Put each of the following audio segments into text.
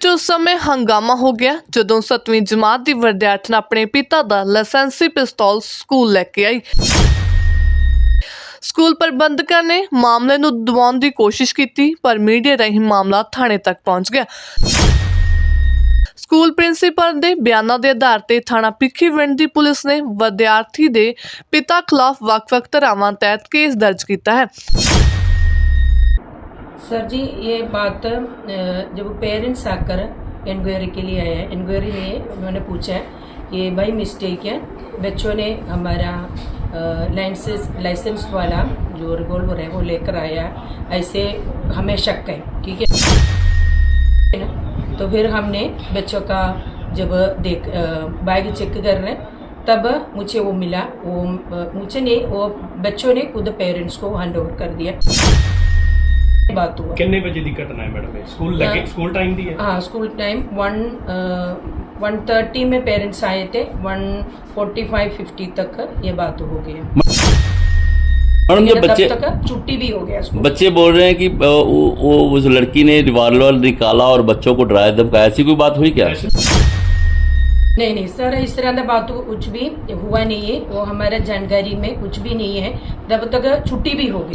ਵਿੱਚ ਉਸ ਸਮੇਂ ਹੰਗਾਮਾ ਹੋ ਗਿਆ ਜਦੋਂ 7ਵੀਂ ਜਮਾਤ ਦੀ ਵਿਦਿਆਰਥਣ ਆਪਣੇ ਪਿਤਾ ਦਾ ਲਾਇਸੈਂਸੀ ਪਿਸਤੌਲ ਸਕੂਲ ਲੈ ਕੇ ਆਈ। ਸਕੂਲ ਪ੍ਰਬੰਧਕਾਂ ਨੇ ਮਾਮਲੇ ਨੂੰ ਦਬਾਉਣ ਦੀ ਕੋਸ਼ਿਸ਼ ਕੀਤੀ, ਪਰ ਮੀਡੀਆ ਰਾਹੀਂ ਮਾਮਲਾ ਥਾਣੇ ਤੱਕ ਪਹੁੰਚ ਗਿਆ। ਸਕੂਲ ਪ੍ਰਿੰਸੀਪਲ ਦੇ ਬਿਆਨਾਂ ਦੇ ਆਧਾਰ ਤੇ ਥਾਣਾ ਭਿੱਖੀਵਿੰਡ ਦੀ ਪੁਲਿਸ ਨੇ ਵਿਦਿਆਰਥੀ ਦੇ ਪਿਤਾ ਖਿਲਾਫ ਵੱਖ-ਵੱਖ ਧਾਰਾਵਾਂ ਤਹਿਤ ਕੇਸ ਦਰਜ ਕੀਤਾ ਹੈ। सर जी ये बात जब पेरेंट्स आकर इंक्वायरी के लिए आए हैं इंक्वायरी में उन्होंने पूछा है कि भाई मिस्टेक है, बच्चों ने हमारा लाइसेंस लाइसेंस वाला जो रिवॉल्वर है वो लेकर आया ऐसे हमें शक है, ठीक है? तो फिर हमने बच्चों का जब देख बैग चेक कर रहे तब मुझे वो मिला, वो मुझे नहीं, वो बच्चों ने खुद पेरेंट्स को हैंड ओवर कर दिया बात हुआ। कितने बजे दिक्कत ना है मैडम? स्कूल लगे स्कूल टाइम दी है हाँ school time one one thirty में पेरेंट्स आए थे वन फोर्टी फाइव फिफ्टी तक ये बात हो गई है। मैडम ये मतलब बच्चे छुट्टी भी हो गया बच्चे बोल रहे हैं कि वो, उस लड़की ने रिवॉल्वर निकाला और बच्चों को डराया धमकाया ऐसी कोई बात हुई क्या? नहीं नहीं सर इस तरह की बात कुछ भी हुआ नहीं है। वो हमारे जानकारी में कुछ भी नहीं है। तब तक छुट्टी भी होगी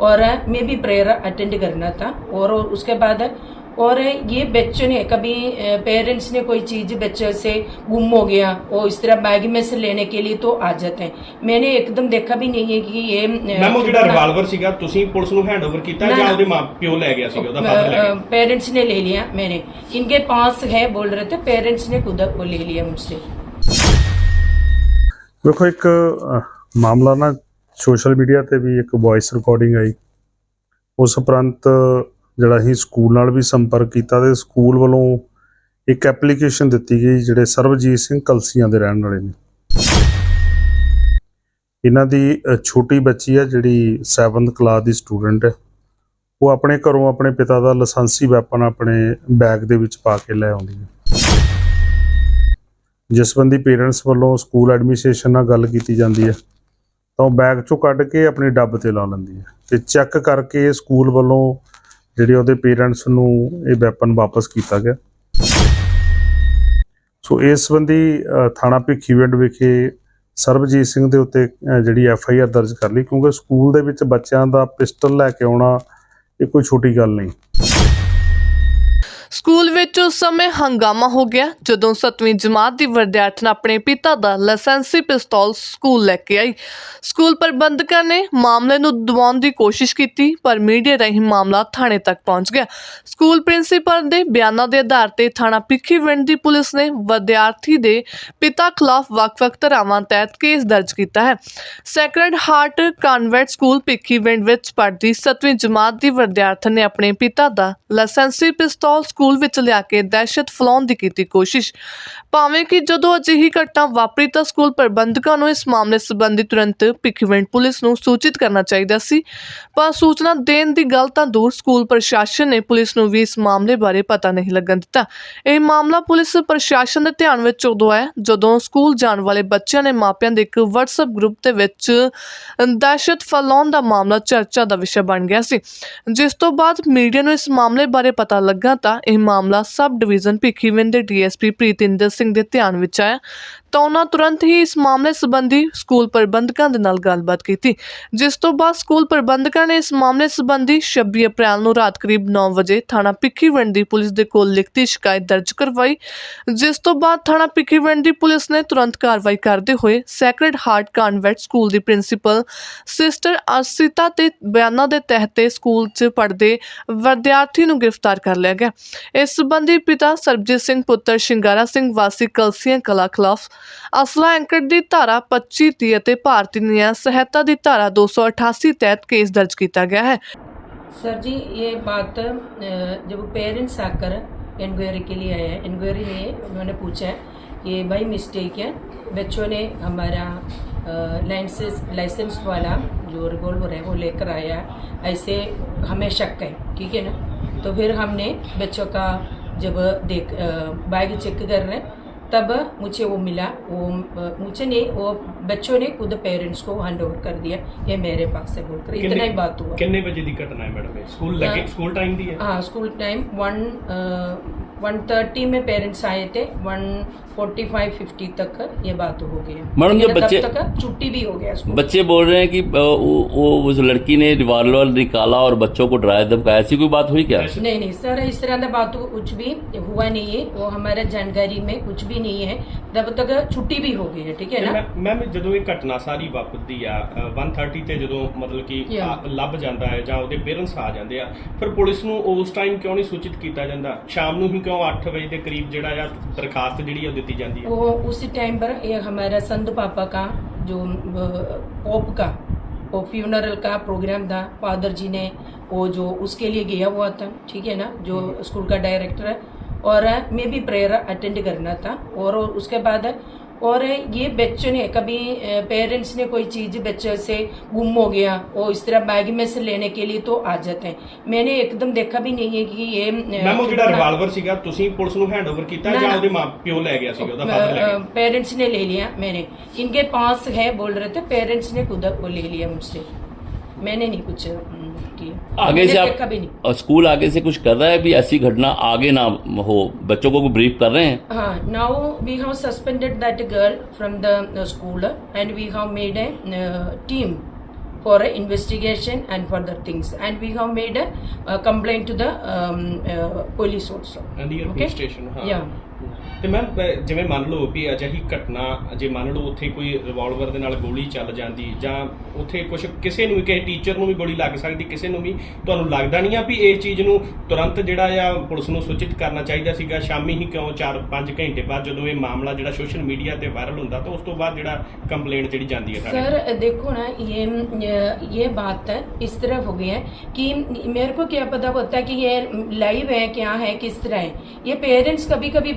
और मैं भी प्रेयर अटेंड करना था और उसके बाद और ये बच्चों ने कभी पेरेंट्स ने कोई चीज बच्चे से गुम हो गया वो इस तरह बैग में से लेने के लिए तो आ जाते हैं मैंने एकदम देखा भी नहीं है कि ये ਮੈਮ ਉਹ ਜਿਹੜਾ खिलौना- ਰਿਵਾਲਵਰ ਸੀਗਾ ਤੁਸੀਂ ਪੁਲਿਸ ਨੂੰ ਹੈਂਡਓਵਰ ਕੀਤਾ ਨਾ, ਜਾਂ ਨਾ। ਉਹਦੇ ਮਾਂ ਪਿਓ ਲੈ ਗਿਆ ਸੀਗਾ ਉਹਦਾ ਫਾਦਰ ਲੈ ਗਿਆ पेरेंट्स ने ले लिया मैंने इनके पास है बोल रहे थे पेरेंट्स ने खुद वो ले लिया मुझसे ਵੇਖੋ ਇੱਕ ਅਹ, ਮਾਮਲਾ ਨਾ ਸੋਸ਼ਲ ਮੀਡੀਆ ਤੇ ਵੀ ਇੱਕ ਵੌਇਸ ਰਿਕਾਰਡਿੰਗ ਆਈ। ਉਸ ਉਪਰੰਤ ਜਿਹੜਾ ਹੀ ਸਕੂਲ ਨਾਲ ਵੀ ਸੰਪਰਕ ਕੀਤਾ ਤੇ ਸਕੂਲ ਵੱਲੋਂ ਇੱਕ ਐਪਲੀਕੇਸ਼ਨ ਦਿੱਤੀ ਗਈ ਜਿਹੜੇ ਸਰਬਜੀਤ ਸਿੰਘ ਕਲਸੀਆਂ ਦੇ ਰਹਿਣ ਵਾਲੇ ਨੇ। ਇਹਨਾਂ ਦੀ ਛੋਟੀ ਬੱਚੀ ਹੈ ਜਿਹੜੀ 7th ਕਲਾਸ ਦੀ ਸਟੂਡੈਂਟ ਹੈ। ਉਹ ਆਪਣੇ ਘਰੋਂ ਆਪਣੇ ਪਿਤਾ ਦਾ ਲਾਇਸੈਂਸੀ ਵੈਪਨ ਆਪਣੇ ਬੈਗ ਦੇ ਵਿੱਚ ਪਾ ਕੇ ਲੈ ਆਉਂਦੀ ਹੈ। ਜਿਸ ਬੰਦੀ ਪੇਰੈਂਟਸ ਵੱਲੋਂ ਸਕੂਲ ਐਡਮਿਨਿਸਟ੍ਰੇਸ਼ਨ ਨਾਲ ਗੱਲ ਕੀਤੀ ਜਾਂਦੀ ਹੈ। ਤਾਂ ਉਹ ਬੈਗ ਚੋਂ ਕੱਢ ਕੇ ਆਪਣੀ ਡੱਬ ਤੇ ਲਾ ਲੈਂਦੀ ਹੈ ਤੇ ਚੈੱਕ ਕਰਕੇ ਸਕੂਲ ਵੱਲੋਂ ਜਿਹੜੇ ਉਹਦੇ ਪੇਰੈਂਟਸ ਨੂੰ ਇਹ ਵੈਪਨ ਵਾਪਸ ਕੀਤਾ ਗਿਆ। ਸੋ ਇਸ ਸੰਬੰਧੀ ਥਾਣਾ ਭਿੱਖੀਵਿੰਡ ਵਿਖੇ ਸਰਬਜੀਤ ਸਿੰਘ ਦੇ ਉੱਤੇ ਜਿਹੜੀ ਐਫ ਆਈ ਆਰ ਦਰਜ ਕਰ ਲਈ ਕਿਉਂਕਿ ਸਕੂਲ ਦੇ ਵਿੱਚ ਬੱਚਿਆਂ ਦਾ ਪਿਸਟਲ ਲੈ ਕੇ ਆਉਣਾ ਇਹ ਕੋਈ ਛੋਟੀ ਗੱਲ ਨਹੀਂ। ਸਕੂਲ ਵਿੱਚ ਉਸ ਸਮੇਂ ਹੰਗਾਮਾ ਹੋ ਗਿਆ ਜਦੋਂ 7ਵੀਂ ਜਮਾਤ ਦੀ ਵਿਦਿਆਰਥਣ ਆਪਣੇ ਪਿਤਾ ਦਾ ਲਾਇਸੈਂਸੀ ਪਿਸਤੌਲ ਸਕੂਲ ਲੈ ਕੇ ਆਈ। ਸਕੂਲ ਪ੍ਰਬੰਧਕਾਂ ਨੇ ਮਾਮਲੇ ਨੂੰ ਦਬਾਉਣ ਦੀ ਕੋਸ਼ਿਸ਼ ਕੀਤੀ, ਪਰ ਮੀਡੀਆ ਰਾਹੀਂ ਮਾਮਲਾ ਥਾਣੇ ਤੱਕ ਪਹੁੰਚ ਗਿਆ। ਸਕੂਲ ਪ੍ਰਿੰਸੀਪਲ ਦੇ ਬਿਆਨਾਂ ਦੇ ਆਧਾਰ ਤੇ ਥਾਣਾ ਭਿੱਖੀਵਿੰਡ ਦੀ ਪੁਲਿਸ ਨੇ ਵਿਦਿਆਰਥੀ ਦੇ ਪਿਤਾ ਖਿਲਾਫ ਵੱਖ-ਵੱਖ ਧਾਰਾਵਾਂ ਤਹਿਤ ਕੇਸ ਦਰਜ ਕੀਤਾ ਹੈ। Sacred Heart Convent School Bhikhiwind ਵਿੱਚ ਪੜ੍ਹਦੀ 7ਵੀਂ ਜਮਾਤ ਦੀ ਵਿਦਿਆਰਥਣ ਨੇ ਆਪਣੇ ਪਿਤਾ ਦਾ ਲਾਇਸੈਂਸੀ ਪਿਸਤੌਲ ਸਕੂਲ ਸਕੂਲ ਵਿੱਚ ਲਿਆ ਕੇ ਦਹਿਸ਼ਤ ਫੈਲਾਉਣ ਦੀ ਕੀਤੀ ਕੋਸ਼ਿਸ਼। ਭਾਵੇਂ ਕਿ ਜਦੋਂ ਅਜਿਹੀ ਘਟਨਾ ਵਾਪਰੀ ਤਾਂ ਸਕੂਲ ਪ੍ਰਬੰਧਕਾਂ ਨੂੰ ਇਸ ਮਾਮਲੇ ਸੰਬੰਧੀ ਤੁਰੰਤ ਭਿੱਖੀਵਿੰਡ ਪੁਲਿਸ ਨੂੰ ਸੂਚਿਤ ਕਰਨਾ ਚਾਹੀਦਾ ਸੀ। ਪਰ ਸੂਚਨਾ ਦੇਣ ਦੀ ਗੱਲ ਤਾਂ ਦੂਰ ਸਕੂਲ ਪ੍ਰਸ਼ਾਸਨ ਨੇ ਪੁਲਿਸ ਨੂੰ ਵੀ ਇਸ ਮਾਮਲੇ ਬਾਰੇ ਪਤਾ ਨਹੀਂ ਲੱਗਣ ਦਿੱਤਾ। ਇਹ ਮਾਮਲਾ ਪੁਲਿਸ ਪ੍ਰਸ਼ਾਸਨ ਦੇ ਧਿਆਨ ਵਿੱਚ ਉਦੋਂ ਆਇਆ ਜਦੋਂ ਸਕੂਲ ਜਾਣ ਵਾਲੇ ਬੱਚਿਆਂ ਨੇ ਮਾਪਿਆਂ ਦੇ ਇੱਕ WhatsApp ਗਰੁੱਪ ਦੇ ਵਿੱਚ ਦਹਿਸ਼ਤ ਫੈਲਾਉਣ ਦਾ ਮਾਮਲਾ ਚਰਚਾ ਦਾ ਵਿਸ਼ਾ ਬਣ ਗਿਆ ਸੀ। ਜਿਸ ਤੋਂ ਬਾਅਦ ਮੀਡੀਆ ਨੂੰ ਇਸ ਮਾਮਲੇ ਬਾਰੇ ਪਤਾ ਲੱਗਾ ਤਾਂ ਇਹ ਮਾਮਲਾ ਸਬ ਡਿਵੀਜ਼ਨ ਭਿੱਖੀਵਿੰਡ ਦੇ ਡੀਐਸਪੀ ਪ੍ਰੀਤਿੰਦਰ ਸਿੰਘ ਦੇ ਧਿਆਨ ਵਿੱਚ ਆਇਆ। ਤਾਂ ਉਹਨਾਂ ਤੁਰੰਤ ਹੀ ਇਸ ਮਾਮਲੇ ਸੰਬੰਧੀ ਸਕੂਲ ਪ੍ਰਬੰਧਕਾਂ ਦੇ ਨਾਲ ਗੱਲਬਾਤ ਕੀਤੀ, ਜਿਸ ਤੋਂ ਬਾਅਦ ਸਕੂਲ ਪ੍ਰਬੰਧਕਾਂ ਨੇ ਇਸ ਮਾਮਲੇ ਸੰਬੰਧੀ 26 ਅਪ੍ਰੈਲ ਨੂੰ ਰਾਤ ਕਰੀਬ 9 ਵਜੇ ਥਾਣਾ ਭਿੱਖੀਵਿੰਡ ਦੀ ਪੁਲਿਸ ਦੇ ਕੋਲ ਲਿਖਤੀ ਸ਼ਿਕਾਇਤ ਦਰਜ ਕਰਵਾਈ, ਜਿਸ ਤੋਂ ਬਾਅਦ ਥਾਣਾ ਭਿੱਖੀਵਿੰਡ ਦੀ ਪੁਲਿਸ ਨੇ ਤੁਰੰਤ ਕਾਰਵਾਈ ਕਰਦੇ ਹੋਏ ਸੈਕਰਡ ਹਾਰਟ ਕਨਵੈਂਟ ਸਕੂਲ ਦੀ ਪ੍ਰਿੰਸੀਪਲ ਸਿਸਟਰ ਅਰਸਿਤਾ ਤੇ ਬਿਆਨਾਂ ਦੇ ਤਹਿਤ ਸਕੂਲ 'ਚ ਪੜ੍ਹਦੇ ਵਿਦਿਆਰਥੀ ਨੂੰ ਗ੍ਰਿਫਤਾਰ ਕਰ ਲਿਆ ਗਿਆ। ਇਸ ਸੰਬੰਧੀ ਪਿਤਾ ਸਰਬਜੀਤ ਸਿੰਘ ਪੁੱਤਰ ਸ਼ਿੰਗਾਰਾ ਸਿੰਘ ਵਾਸੀ ਕਲਸੀਆਂ ਕਲਾ ਖਿਲਾਫ ਅਸਲਾ ਐਂਕਰ ਦੀ ਧਾਰਾ 25 ਤੀਹ ਅਤੇ ਭਾਰਤੀ ਨਿਆਂ ਸਹਾਇਤਾ ਦੀ ਧਾਰਾ 288 ਤਹਿਤ ਕੇਸ ਦਰਜ ਕੀਤਾ ਗਿਆ ਹੈ सर जी ये बात अ, जब पेरेंट्स आकर इंक्वायरी के लिए आया है इंक्वायरी में उन्होंने पूछा है कि भाई मिस्टेक है बच्चों ने हमारा लाइसेंस लाइसेंस वाला जो रिवॉल्वर है वो लेकर आया है ऐसे हमें शक है ठीक है ना तो फिर हमने बच्चों का जब देख बैग चेक कर रहे हैं तब मुझे वो मिला वो मुझे ने वो बच्चों ने खुद पेरेंट्स को हैंड ओवर कर दिया ये मेरे पास से बोलकर। इतना ही बात हुआ। कितने बजे की घटना है मैडम? स्कूल लगे स्कूल टाइम दी है हाँ school time one one thirty में पेरेंट्स आए थे वन फोर्टी फाइव फिफ्टी तक ये बात हो गई मैडम, जो लेकिन बच्चे- तब तक छुट्टी भी हो गया स्कूल बच्चे बोल रहे हैं कि अ, वो, वो उस लड़की ने रिवॉल्वर निकाला और बच्चों को डराया धमकाया ऐसी कोई बात हुई क्या नहीं नहीं सर इस तरह का बात कुछ भी हुआ नहीं है वो हमारे जानकारी में कुछ भी नहीं है तब तक छुट्टी भी हो गई है ठीक है ना ਮੈਮ ਜਦੋਂ ਇਹ ਘਟਨਾ ਸਾਰੀ ਵਾਪਰਦੀ ਆ ਅ, 130 ਤੇ ਜਦੋਂ ਮਤਲਬ ਕਿ Yeah. ਆ- ਲੱਭ ਜਾਂਦਾ ਹੈ ਜਾਂ ਉਹਦੇ ਪੇਰੈਂਟਸ ਆ ਜਾਂਦੇ ਆ ਫਿਰ ਪੁਲਿਸ ਨੂੰ ਉਸ ਟਾਈਮ ਕਿਉਂ ਨਹੀਂ ਸੂਚਿਤ ਕੀਤਾ ਜਾਂਦਾ ਸ਼ਾਮ ਨੂੰ ਹੀ ਕਿਉਂ 8 ਵਜੇ ਦੇ ਕਰੀਬ ਜਿਹੜਾ ਆ ਦਰਖਾਸਤ ਜਿਹੜੀ ਆ ਉਹ ਦਿੱਤੀ ਜਾਂਦੀ ਹੈ वो उसी टाइम पर ये हमारा संत पापा का जो पोप का वो फ्यूनरल का प्रोग्राम था फादर जी ने वो जो उसके लिए गया हुआ था ठीक है ना जो स्कूल का डायरेक्टर है और मैं भी प्रेयर अटेंड करना था और उसके बाद और ये बच्चों ने कभी पेरेंट्स ने कोई चीज़ बच्चे से गुम हो गया वो इस तरह बैग में से लेने के लिए तो आ जाते हैं मैंने एकदम देखा भी नहीं है कि ये अ, ਮੈਮ ਉਹ ਜਿਹੜਾ कितना- ਰਿਵਾਲਵਰ ਸੀਗਾ ਤੁਸੀਂ ਪੁਲਿਸ ਨੂੰ ਹੈਂਡ ਓਵਰ ਕੀਤਾ ਨਾ, ਜਾਂ ਨਾ। ਉਹਦੇ ਮਾਂ ਪਿਓ ਲੈ ਗਿਆ ਸੀਗਾ ਉਹਦਾ ਫਾਦਰ ਲੈ ਗਿਆ पेरेंट्स ने ले लिया मैंने इनके पास है बोल रहे थे पेरेंट्स ने खुद वो ले लिया मुझसे मैंने नहीं कुछ की है। आगे से आप कभी नहीं। और स्कूल आगे से कुछ कर रहा है? अभी ऐसी घटना आगे ना हो बच्चों को ब्रीफ कर रहे हैं? Now we have suspended that girl from the school and we have made a team for investigation and for the things and we have made a complain to the police also ਤੇ ma'am ਜਿਵੇਂ ਮੰਨ ਲਓ ਵੀ ਅਜਿਹੀ ਘਟਨਾ ਜੇ ਮੰਨ ਲਓ ਉੱਥੇ ਕੋਈ ਰਿਵਾਲਵਰ ਦੇ ਨਾਲ ਗੋਲੀ ਚੱਲ ਜਾਂਦੀ ਜਾਂ ਉੱਥੇ ਕੁਝ ਕਿਸੇ ਨੂੰ ਵੀ ਕਿਸੇ ਟੀਚਰ ਨੂੰ ਵੀ ਗੋਲੀ ਲੱਗ ਸਕਦੀ ਕਿਸੇ ਨੂੰ ਵੀ ਤੁਹਾਨੂੰ ਲੱਗਦਾ ਨਹੀਂ ਆ ਵੀ ਇਸ ਚੀਜ਼ ਨੂੰ ਤੁਰੰਤ ਜਿਹੜਾ ਆ ਪੁਲਿਸ ਨੂੰ ਸੂਚਿਤ ਕਰਨਾ ਚਾਹੀਦਾ ਸੀਗਾ ਸ਼ਾਮੀ ਹੀ ਕਿਉਂ 4-5 ਘੰਟੇ ਬਾਅਦ ਜਦੋਂ ਇਹ ਮਾਮਲਾ ਜਿਹੜਾ ਸੋਸ਼ਲ ਮੀਡੀਆ ਤੇ ਵਾਇਰਲ ਹੁੰਦਾ ਤਾਂ ਉਸ ਤੋਂ ਬਾਅਦ ਜਿਹੜਾ ਕੰਪਲੇਂਟ ਜਿਹੜੀ ਜਾਂਦੀ ਹੈ ਥਾਣੇ सर देखो ना ये ये बात इस तरह हो गई है कि मेरे को क्या पता होता है कि ये लाइव है क्या है किस तरह है ये पेरेंट्स कभी कभी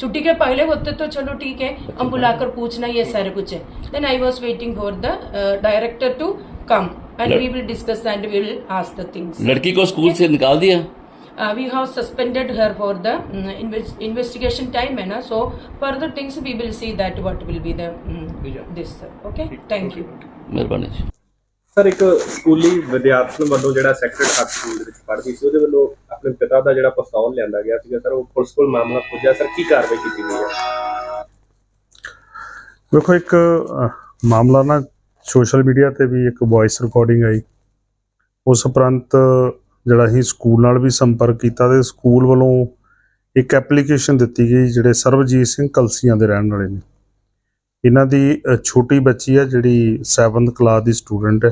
छुट्टी के पहले होते तो चलो ठीक है हम बुलाकर पूछना ये सारे कुछ है then I was waiting for the director to come and we will discuss and we will ask the things लड़की को स्कूल से निकाल दिया uh, we have suspended her for the mm, inves- investigation time है ना so further things we will see that what will be the mm, Yeah. this okay thank you मेहरबानी जी sir ਇੱਕ ਸਕੂਲੀ ਵਿਦਿਆਰਥਣ ਵੱਲੋਂ ਜਿਹੜਾ ਸੈਕਰਡ ਹਾਰਟ ਸਕੂਲ ਦੇ ਵਿੱਚ ਪੜ੍ਹਦੀ ਸੀ ਉਹਦੇ ਵੱਲੋਂ ਆਪਣੇ ਪਿਤਾ ਦਾ ਜਿਹੜਾ ਪਿਸਤੌਲ ਲਿਆਂਦਾ ਗਿਆ ਸੀਗਾ, ਸਰ, ਉਹ ਪੁਲਿਸ ਕੋਲ ਮਾਮਲਾ ਪੁੱਜਿਆ। ਸਰ, ਕੀ ਕਾਰਵਾਈ ਕੀਤੀ ਗਈ ਹੈ? ਵੇਖੋ ਇੱਕ ਮਾਮਲਾ ਨਾ ਸੋਸ਼ਲ ਮੀਡੀਆ ਤੇ ਵੀ ਇੱਕ ਵੌਇਸ ਰਿਕਾਰਡਿੰਗ ਆਈ। ਉਸ ਉਪਰੰਤ ਜਿਹੜਾ ਅਸੀਂ ਸਕੂਲ ਨਾਲ ਵੀ ਸੰਪਰਕ ਕੀਤਾ ਤੇ ਸਕੂਲ ਵੱਲੋਂ ਇੱਕ ਐਪਲੀਕੇਸ਼ਨ ਦਿੱਤੀ ਗਈ, ਜਿਹੜੇ ਸਰਬਜੀਤ ਸਿੰਘ ਕਲਸੀਆਂ ਦੇ ਰਹਿਣ ਵਾਲੇ ਨੇ। ਇਹਨਾਂ ਦੀ ਛੋਟੀ ਬੱਚੀ ਆ, ਜਿਹੜੀ 7th ਕਲਾਸ ਦੀ ਸਟੂਡੈਂਟ ਹੈ।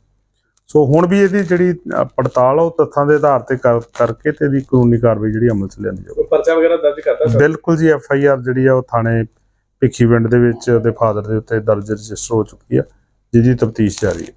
ਸੋ ਹੁਣ ਵੀ ਇਹਦੀ ਜਿਹੜੀ ਪੜਤਾਲ ਉਹ ਤੱਥਾਂ ਦੇ ਆਧਾਰ ਤੇ ਕਰ- ਕਰਕੇ ਤੇ ਇਹਦੀ ਕਾਨੂੰਨੀ ਕਾਰਵਾਈ ਜਿਹੜੀ ਅਮਲ 'ਚ ਲਿਆਂਦੀ ਜਾਊਗੀ। ਪਰਚਾ ਵਗੈਰਾ ਦਰਜ ਕਰਤਾ ਬਿਲਕੁਲ ਜੀ ਐਫ ਆਈ ਆਰ ਜਿਹੜੀ ਆ ਉਹ ਥਾਣੇ ਭਿੱਖੀਵਿੰਡ ਦੇ ਵਿੱਚ ਉਹਦੇ ਫਾਦਰ ਦੇ ਉੱਤੇ ਦਰਜ ਰਜਿਸਟਰ ਹੋ ਚੁੱਕੀ ਆ ਜਿਹਦੀ ਤਫਤੀਸ਼ ਜਾਰੀ ਹੈ।